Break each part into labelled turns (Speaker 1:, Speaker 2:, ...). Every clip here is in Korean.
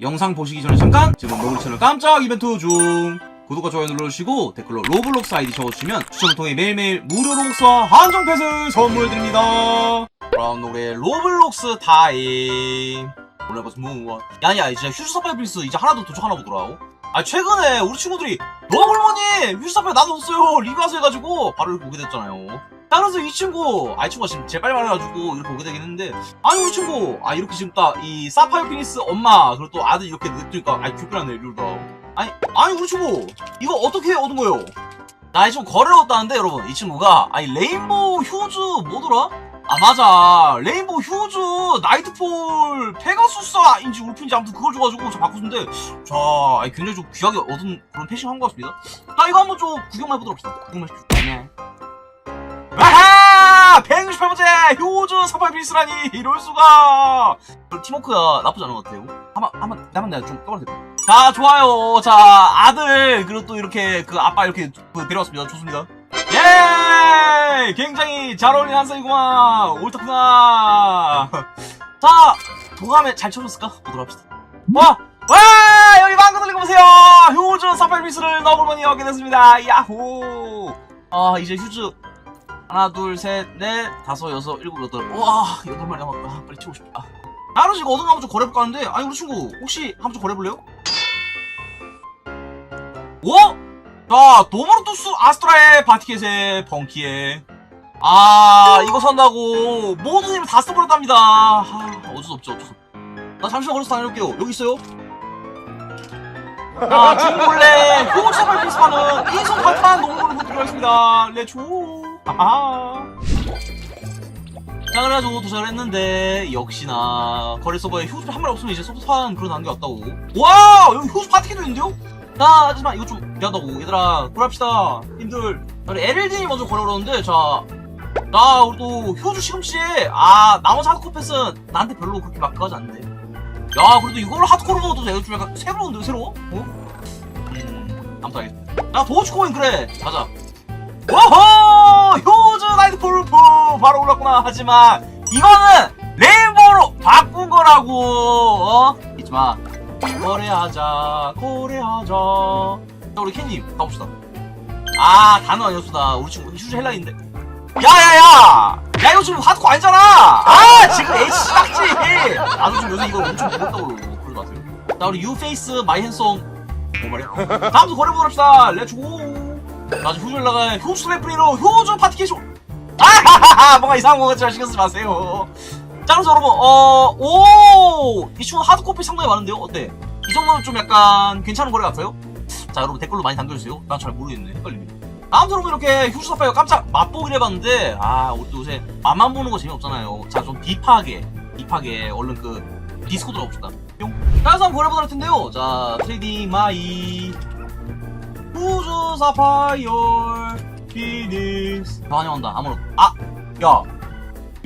Speaker 1: 영상 보시기 전에 잠깐 지금 너구리 채널 깜짝 이벤트 중. 구독과 좋아요 눌러주시고 댓글로 로블록스 아이디 적어주시면 추첨을 통해 매일매일 무료 로블록스와 한정 패스 선물해드립니다. 그럼 노래 로블록스 타임. 오늘 벌써 무엇 야야 이제 휴즈 서바이블스 이제 하나도 도착하나 보더라고. 아 최근에 우리 친구들이 너블머니 휴즈 서바이블 나도 없어요. 리뷰하세요 해가지고 바로 오게 됐잖아요 딱 그래서 이 친구 아 이 친구가 지금 제일 빨리 말해가지고 이렇게 오게 되긴 했는데 아니 우리 친구 아 이렇게 지금 딱 이 사파이어 피니스 엄마 그리고 또 아들 이렇게 냅두니까 아이 귀엽라네 이러다 아니 아니 우리 친구 이거 어떻게 얻은 거예요? 나이 친구 거래를 얻었다는데 여러분 이 친구가 아니 레인보우 휴즈 뭐더라? 아 맞아 레인보우 휴즈 나이트폴 페가수스인지 울프인지 아무튼 그걸 줘가지고 저 바꿨는데 자 아니 굉장히 좀 귀하게 얻은 그런 패싱 한것 같습니다 자 이거 한번 좀 구경만 해보도록 합시다 구경만. 아하! 168번째 효주 사팔 필스라니 이럴 수가. 팀워크가 나쁘지 않은 것 같아요. 한번 한번 나만 내가 좀 떠봐도 될까? 자 좋아요. 자 아들 그리고 또 이렇게 그 아빠 이렇게 그 데려왔습니다. 좋습니다. 예! 굉장히 잘 어울리는 한상이구만. 옳다구나. 자 도감에 잘 쳐줬을까? 보도록 합시다. 와! 와! 여기 방금 들리고 보세요! 효주 사팔 필스를 넣어볼머니 얻게 됐습니다. 야호! 아 이제 휴즈 하나 둘 셋 넷 다섯 여섯 일곱 여덟. 와 여덟 마리 남았다. 빨리 치고 싶다. 하루씩 얻은 거 한번 좀 거래해볼까 하는데. 아니 우리 친구 혹시 한번 좀 거래해볼래요? 오? 자 도마르토스 아스트라의 바티켓의 펑키에. 아 이거 산다고. 모든 힘을 다 써버렸답니다. 아, 어쩔 수 없죠 어쩔 수 없죠. 나 잠시만 걸어서 다녀올게요. 여기 있어요? 자 중몰래 효자발 필수하는 인성 간단한 농구 렛츠고 아하. 자 그래가지고 도착을 했는데 역시나 거래 서버에 효주 한 마리 없으면 이제 소프트한 그런 단계 왔다고. 와 여기 효주 파티기도 있는데요? 자 하지만 이거 좀 미안하다고. 얘들아 그럽시다. 님들. 우리 LLD님 먼저 걸었는데 자. 나 우리도 효주 시금씨에 아 나머지 하드코어 패스는 나한테 별로 그렇게 막 그거하지 않는데 야 그래도 이걸 하드코어로 먹어도 내가 좀 약간 새로운데 새로워? 어? 음 아무튼 알겠습니다. 야 도어치코인 그래. 가자 오호! 효즈 나이트 폴프 바로 올랐구나. 하지만 이거는 레인보우로 바꾼 거라고. 어? 잊지 마. 거래하자. 거래하자. 자 우리 캔님 가봅시다. 아 단어 아니었다. 우리 친구 휴즈 헬라인데. 야야야! 야 이거 지금 하드코 아니잖아! 아 지금 H 딱지 나도 지금 요새 이거 엄청 무겁다고 그러지 마세요. 자 우리 유페이스 마이 핸섬. 뭐 말이야? 다음 주 거래보러 합시다. 렛츠고 나 지금 효주 올라가 효주 레프리로 효주 파티 캐쇼. 아하하하! 뭔가 이상한 거 같지만 신경 쓰지 마세요. 자 그래서 여러분 어오이 친구 하드코피 상당히 많은데요? 어때? 이 정도면 좀 약간 괜찮은 거래 같아요? 자 여러분 댓글로 많이 남겨주세요. 난 잘 모르겠네. 헷갈리네. 다음 여러분 이렇게 휴즈 사파이어 깜짝 맛보기를 해봤는데 아 우리 요새 맛만 보는 거 재미없잖아요. 자 좀 딥하게 딥하게 얼른 그 디스코드 가봅시다. 뿅. 다른 사람 거래보도록 할 텐데요. 자 트레이딩 마이 후즈 사파이어 피닉스 많이 온다 아무렇 아! 야!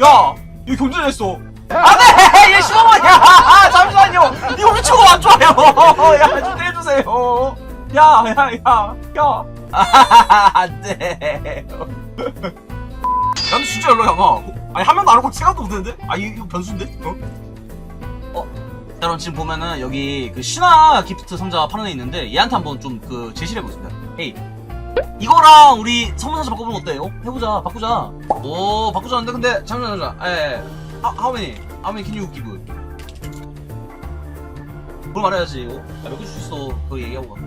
Speaker 1: 야! 이거 경쟁했어 안돼! 얘 시어머니야! 아, 잠시만요! 이거 미치고 안 좋아요! 야, 좀 떼주세요! 야, 야, 야, 야! 아하하하, 안돼! 야, 근데 진짜 연락이 안 와. 아니, 한 명도 안 오고 생각도 못했는데? 아, 이- 이거 변수인데? 어? 어? 자, 그럼 지금 보면은 여기 그 신화 기프트 상자 파는 애 있는데 얘한테 한번 좀 그 제시를 해보겠습니다. 헤이. 이거랑 우리 선물 상자 바꿔보면 어때요? 해보자, 바꾸자. 오, 바꾸자는데 근데 잠시만, 잠시만. 예, 예. How, how many? How many 말해야지. 어? 아, 몇개 줄 수 있어. 그거 얘기하고 가.